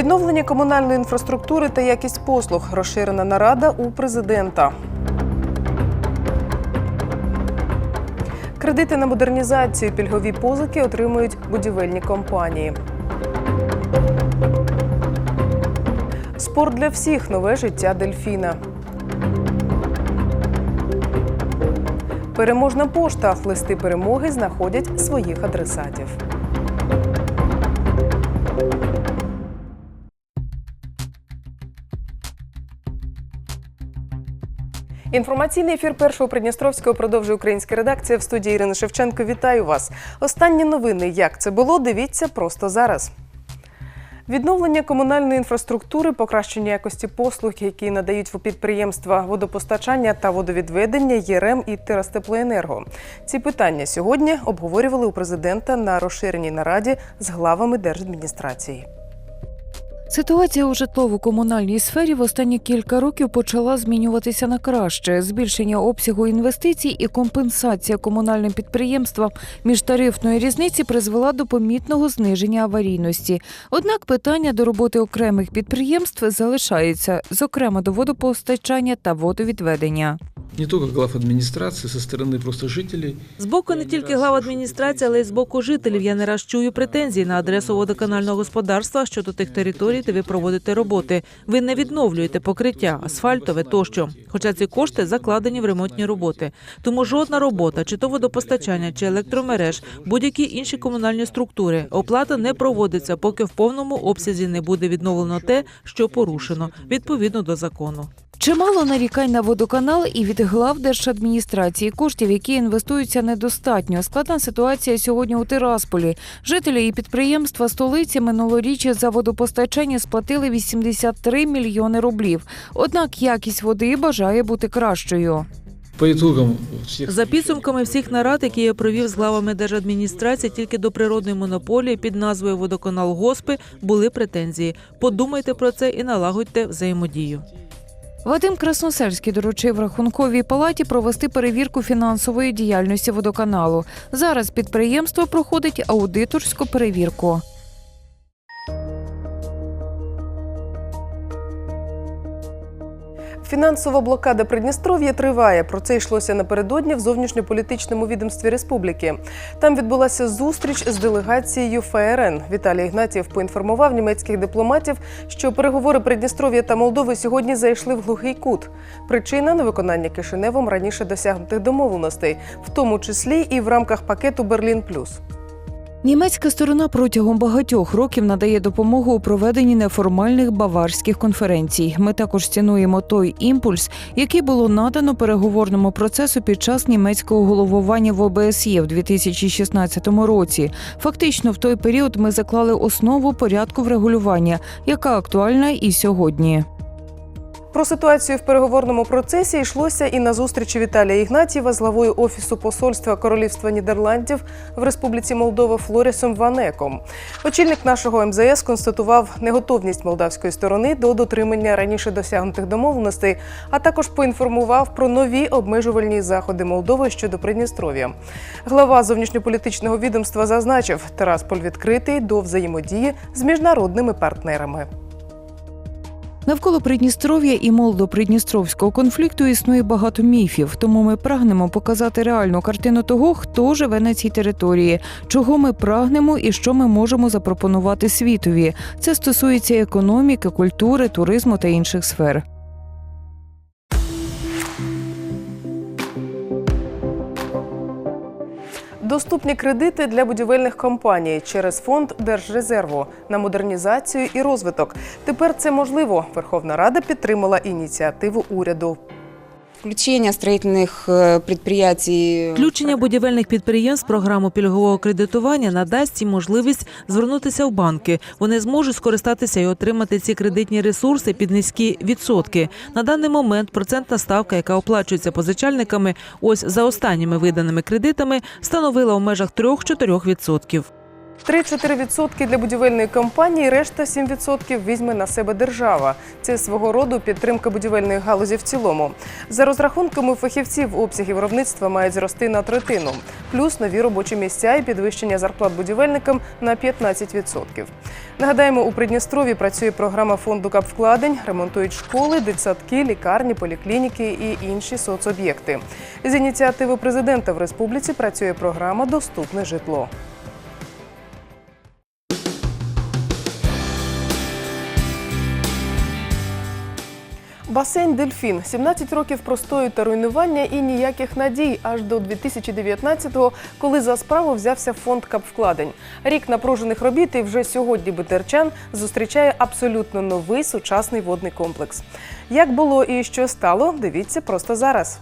Відновлення комунальної інфраструктури та якість послуг. Розширена нарада у президента. Кредити на модернізацію, пільгові позики отримують будівельні компанії. Спорт для всіх нове життя дельфіна. Переможна пошта. Листи перемоги знаходять своїх адресатів. Інформаційний ефір першого Придністровського продовжує українська редакція в студії Ірини Шевченко. Вітаю вас. Останні новини. Як це було? Дивіться просто зараз. Відновлення комунальної інфраструктури, покращення якості послуг, які надають підприємства водопостачання та водовідведення, ЄРЕМ і Терастеплоенерго. Ці питання сьогодні обговорювали у президента на розширеній нараді з главами держадміністрації. Ситуація у житлово-комунальній сфері в останні кілька років почала змінюватися на краще. Збільшення обсягу інвестицій і компенсація комунальним підприємствам міжтарифної різниці призвела до помітного зниження аварійності. Однак питання до роботи окремих підприємств залишаються, зокрема до водопостачання та водовідведення. Не только глав администрации, со стороны просто жителей. З боку не тільки глав адміністрації, але й з боку жителів. Я не раз чую претензії на адресу водоканального господарства щодо тих територій, де ви проводите роботи. Ви не відновлюєте покриття, асфальтове тощо. Хоча ці кошти закладені в ремонтні роботи. Тому жодна робота, чи то водопостачання, чи електромереж, будь-які інші комунальні структури, оплата не проводиться, поки в повному обсязі не буде відновлено те, що порушено, відповідно до закону. Чимало нарікань на водоканал і від глав держадміністрації коштів, які інвестуються недостатньо. Складна ситуація сьогодні у Тирасполі. Жителі і підприємства столиці минулоріч за водопостачання сплатили 83 мільйони рублів. Однак якість води бажає бути кращою. За підсумками всіх нарад, які я провів з главами держадміністрації, тільки до природної монополії під назвою Водоканал Госпи були претензії. Подумайте про це і налагодьте взаємодію. Вадим Красносельський доручив рахунковій палаті провести перевірку фінансової діяльності водоканалу. Зараз підприємство проходить аудиторську перевірку. Фінансова блокада Придністров'я триває. Про це йшлося напередодні в зовнішньополітичному відомстві республіки. Там відбулася зустріч з делегацією ФРН. Віталій Ігнатів поінформував німецьких дипломатів, що переговори Придністров'я та Молдови сьогодні зайшли в глухий кут. Причина невиконання Кишиневом раніше досягнутих домовленостей, в тому числі і в рамках пакету Берлін Плюс. Німецька сторона протягом багатьох років надає допомогу у проведенні неформальних баварських конференцій. Ми також цінуємо той імпульс, який було надано переговорному процесу під час німецького головування в ОБСЄ в 2016 році. Фактично, в той період ми заклали основу порядку врегулювання, яка актуальна і сьогодні. Про ситуацію в переговорному процесі йшлося і на зустрічі Віталія Ігнатієва з главою офісу посольства Королівства Нідерландів в Республіці Молдова Флорісом Ванеком. Очільник нашого МЗС констатував неготовність молдавської сторони до дотримання раніше досягнутих домовленостей, а також поінформував про нові обмежувальні заходи Молдови щодо Придністров'я. Глава зовнішньополітичного відомства зазначив, Терасполь відкритий до взаємодії з міжнародними партнерами. Навколо Придністров'я і молдо-придністровського конфлікту існує багато міфів, тому ми прагнемо показати реальну картину того, хто живе на цій території, чого ми прагнемо і що ми можемо запропонувати світові. Це стосується економіки, культури, туризму та інших сфер. Доступні кредити для будівельних компаній через фонд Держрезерву на модернізацію і розвиток. Тепер це можливо. Верховна Рада підтримала ініціативу уряду. Включение строительных э, предприятий. Включення будівельних підприємств програму пільгового кредитування надасть їм можливість звернутися в банки. Вони зможуть скористатися і отримати ці кредитні ресурси під низькі відсотки. На даний момент процентна ставка, яка оплачується позичальниками, ось за останніми виданими кредитами, становила у межах 3-4 відсотків. 3-4% для будівельної компанії, решта 7% візьме на себе держава. Це свого роду підтримка будівельної галузі в цілому. За розрахунками фахівців, обсяги виробництва мають зрости на третину, плюс нові робочі місця і підвищення зарплат будівельникам на 15%. Нагадаємо, у Придністрові працює програма фонду капвкладень, ремонтують школи, дитсадки, лікарні, поліклініки і інші соцоб'єкти. З ініціативи президента в республіці працює програма Доступне житло. Басейн Дельфін 17 років простою та руйнування і ніяких надій аж до 2019-го, коли за справу взявся фонд капвкладень. Рік напружених робіт і вже сьогодні Бетерчан зустрічає абсолютно новий сучасний водний комплекс. Як було і що стало, дивіться просто зараз.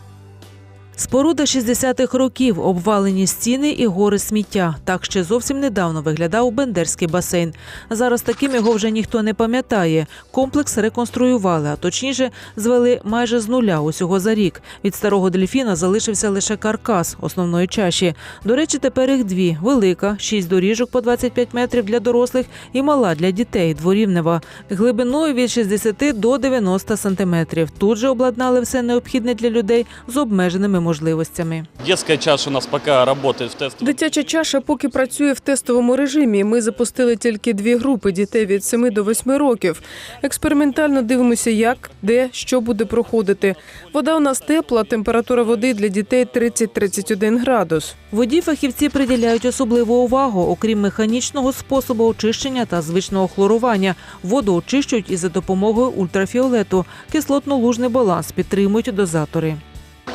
Споруда 60-х років, обвалені стіни і гори сміття. Так ще зовсім недавно виглядав Бендерський басейн. Зараз таким його вже ніхто не пам'ятає. Комплекс реконструювали, а точніше звели майже з нуля усього за рік. Від старого дельфіна залишився лише каркас основної чаші. До речі, тепер їх дві: велика, 6 доріжок по 25 метрів для дорослих, і мала для дітей дворівнева, глибиною від 60 до 90 сантиметрів. Тут же обладнали все необхідне для людей з обмеженими можливостями. Детская чаша у нас пока работает в тестовом. Дитяча чаша поки працює в тестовому режимі. Ми запустили тільки дві групи дітей від 7 до 8 років. Експериментально дивимося, як, де, що буде проходити. Вода у нас тепла, температура води для дітей 30-31 градус. Воді фахівці приділяють особливу увагу, окрім механічного способу очищення та звичного хлорування. Воду очищують і за допомогою ультрафіолету. Кислотно-лужний баланс підтримують дозатори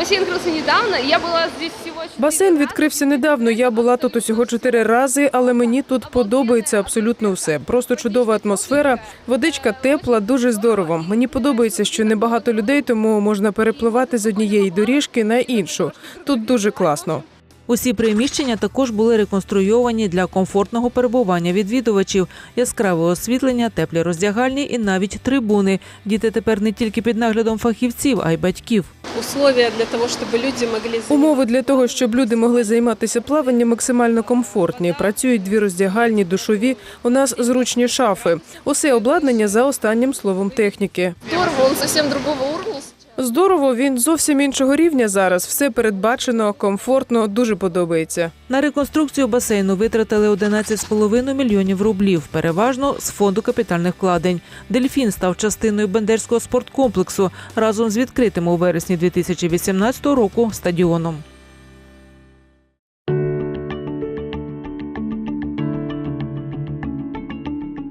Бассейн открылся недавно, и я была здесь всего четыре Басейн раза. відкрився недавно. Я була тут усього чотири рази, але мені тут подобається абсолютно все. Просто чудова атмосфера, водичка тепла, дуже здорово. Мені подобається, що небагато людей, тому можна перепливати з однієї доріжки на іншу. Тут дуже класно. Усі приміщення також були реконструйовані для комфортного перебування відвідувачів, яскраве освітлення, теплі роздягальні і навіть трибуни. Діти тепер не тільки під наглядом фахівців, а й батьків. Умови для того, щоб люди могли займатися плаванням, максимально комфортні. Працюють дві роздягальні, душові. У нас зручні шафи. Усе обладнання за останнім словом техніки. Здорово, он совсем другого уровня. Здорово, він зовсім іншого рівня зараз. Все передбачено, комфортно, дуже подобається. На реконструкцію басейну витратили 11,5 мільйонів рублів, переважно з фонду капітальних вкладень. Дельфін став частиною Бендерського спорткомплексу разом з відкритим у вересні 2018 року стадіоном.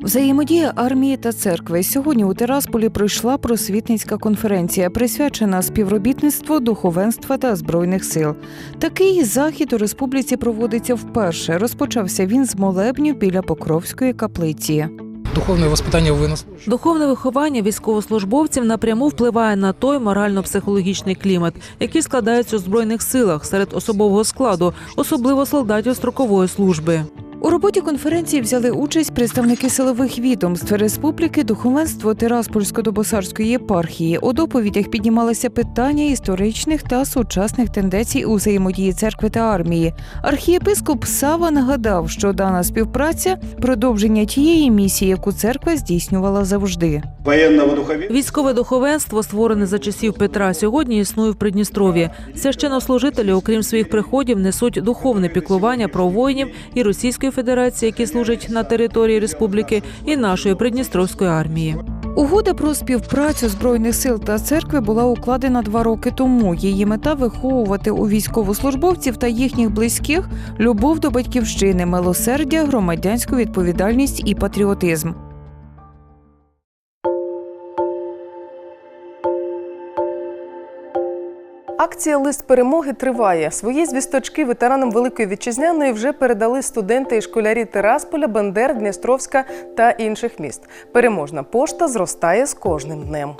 Взаємодія армії та церкви сьогодні у Терасполі пройшла просвітницька конференція, присвячена співробітництву духовенства та збройних сил. Такий захід у республіці проводиться вперше. Розпочався він з молебню біля Покровської каплиці. Духовное воспитание военнослужащих. Духовне виховання військовослужбовців напряму впливає на той морально-психологічний клімат, який складається у збройних силах серед особового складу, особливо солдатів строкової служби. У роботі конференції взяли участь представники силових відомств республіки, духовенство Тираспольсько-Добосарської єпархії. У доповідях піднімалися питання історичних та сучасних тенденцій у взаємодії церкви та армії. Архієпископ Сава нагадав, що дана співпраця продовження тієї місії, яку церква здійснювала завжди. Військове духовенство, створене за часів Петра, сьогодні існує в Придністров'ї. Священнослужителі, окрім своїх приходів, несуть духовне піклування про воїнів і Російської Федерації, які служать на території республіки, і нашої Придністровської армії. Угода про співпрацю збройних сил та церкви була укладена два роки тому. Її мета виховувати у військовослужбовців та їхніх близьких любов до батьківщини, милосердя, громадянську відповідальність і патріотизм. Акція Лист перемоги триває. Свої звісточки ветеранам Великої вітчизняної вже передали студенти і школярі Тирасполя, Бендер, Дністровська та інших міст. Переможна пошта зростає з кожним днем.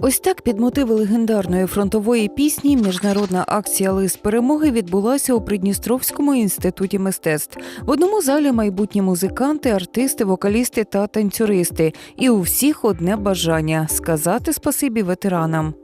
Ось так під мотиви легендарної фронтової пісні міжнародна акція Лист перемоги відбулася у Придністровському інституті мистецтв. В одному залі майбутні музиканти, артисти, вокалісти та танцюристи. І у всіх одне бажання сказати спасибі ветеранам.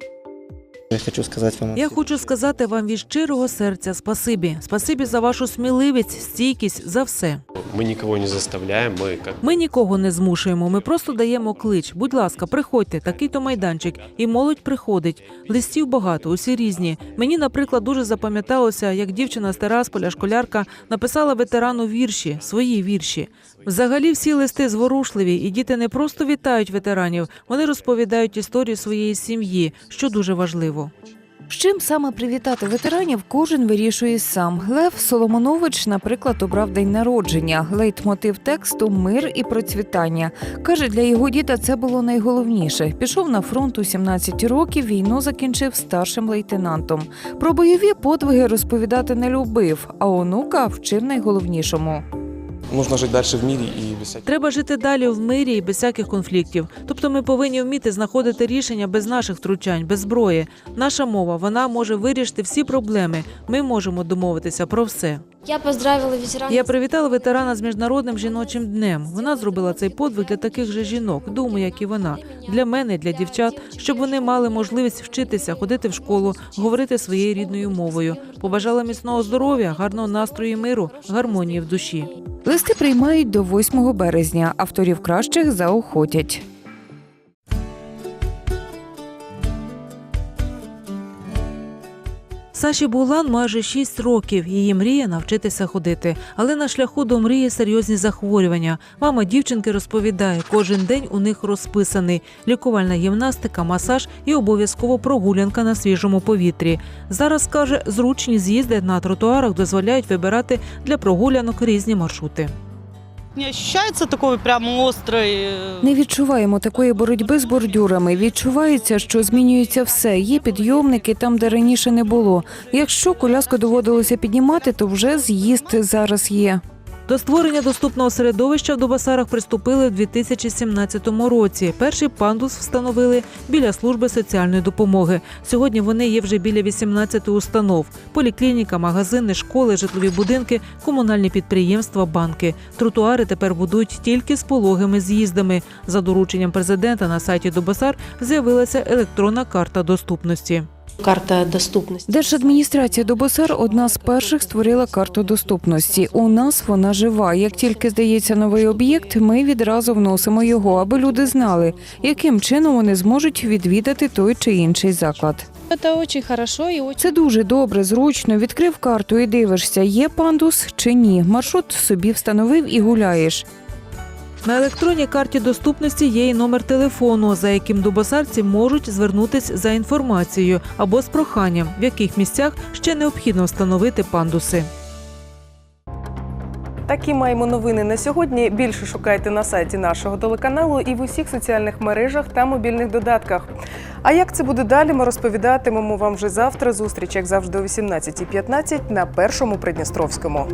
Я хочу сказать вам... Я хочу сказати вам від щирого серця спасибі. Спасибі за вашу сміливість, стійкість, за все. Мы никого не заставляем, мы как Ми нікого не змушуємо. Ми просто даємо клич. Будь ласка, приходьте, такий то майданчик. І молодь приходить. Листів багато, усі різні. Мені, наприклад, дуже запам'яталося, як дівчина з Терасполя, школярка, написала ветерану вірші, свої вірші. Взагалі, всі листи зворушливі, і діти не просто вітають ветеранів, вони розповідають історію своєї сім'ї, що дуже важливо. З чим саме привітати ветеранів, кожен вирішує сам. Лев Соломонович, наприклад, обрав день народження. Лейтмотив тексту мир і процвітання. Каже, для його діда це було найголовніше. Пішов на фронт у 17 років, війну закінчив старшим лейтенантом. Про бойові подвиги розповідати не любив, а онука вчив найголовнішому. Нужно жить далі в мірі і без всяких... Треба жити далі в мирі і без всяких конфліктів. Тобто ми повинні вміти знаходити рішення без наших втручань, без зброї. Наша мова вона може вирішити всі проблеми. Ми можемо домовитися про все. Я поздравила ветеранов. Я привітала ветерана з міжнародним жіночим днем. Вона зробила цей подвиг для таких же жінок, думаю, як і вона, для мене, для дівчат, щоб вони мали можливість вчитися, ходити в школу, говорити своєю рідною мовою. Побажала міцного здоров'я, гарного настрою і миру, гармонії в душі. Листи приймають до 8 березня. Авторів кращих заохотять. Саші Булан майже 6 років. Її мрія навчитися ходити. Але на шляху до мрії серйозні захворювання. Мама дівчинки розповідає, кожен день у них розписаний: лікувальна гімнастика, масаж і обов'язково прогулянка на свіжому повітрі. Зараз каже, зручні з'їзди на тротуарах дозволяють вибирати для прогулянок різні маршрути. Не відчувається такої прямо острой... э, Не відчуваємо такої боротьби з бордюрами. Відчувається, що змінюється все. Є підйомники там, де раніше не було. Якщо коляску доводилося піднімати, то вже з'їзд зараз є. До створення доступного середовища в Дубасарах приступили в 2017 році. Перший пандус встановили біля служби соціальної допомоги. Сьогодні вони є вже біля 18 установ: поліклініка, магазини, школи, житлові будинки, комунальні підприємства, банки. Тротуари тепер будують тільки з пологими з'їздами. За дорученням президента на сайті Дубасар з'явилася електронна карта доступності. Карта доступности. Держадміністрація Добосар одна з перших створила карту доступності. У нас вона жива. Як тільки здається новий об'єкт, ми відразу вносимо його, аби люди знали, яким чином вони зможуть відвідати той чи інший заклад. Это очень хорошо и очень... Це дуже добре, зручно. Відкрив карту і дивишся, є пандус чи ні. Маршрут собі встановив і гуляєш. На електронній карті доступності є і номер телефону, за яким дубосарці можуть звернутись за інформацією або з проханням, в яких місцях ще необхідно встановити пандуси. Такі маємо новини на сьогодні. Більше шукайте на сайті нашого телеканалу і в усіх соціальних мережах та мобільних додатках. А як це буде далі, ми розповідатимемо вам вже завтра. Зустріч, як завжди, о 18.15 на першому Придністровському.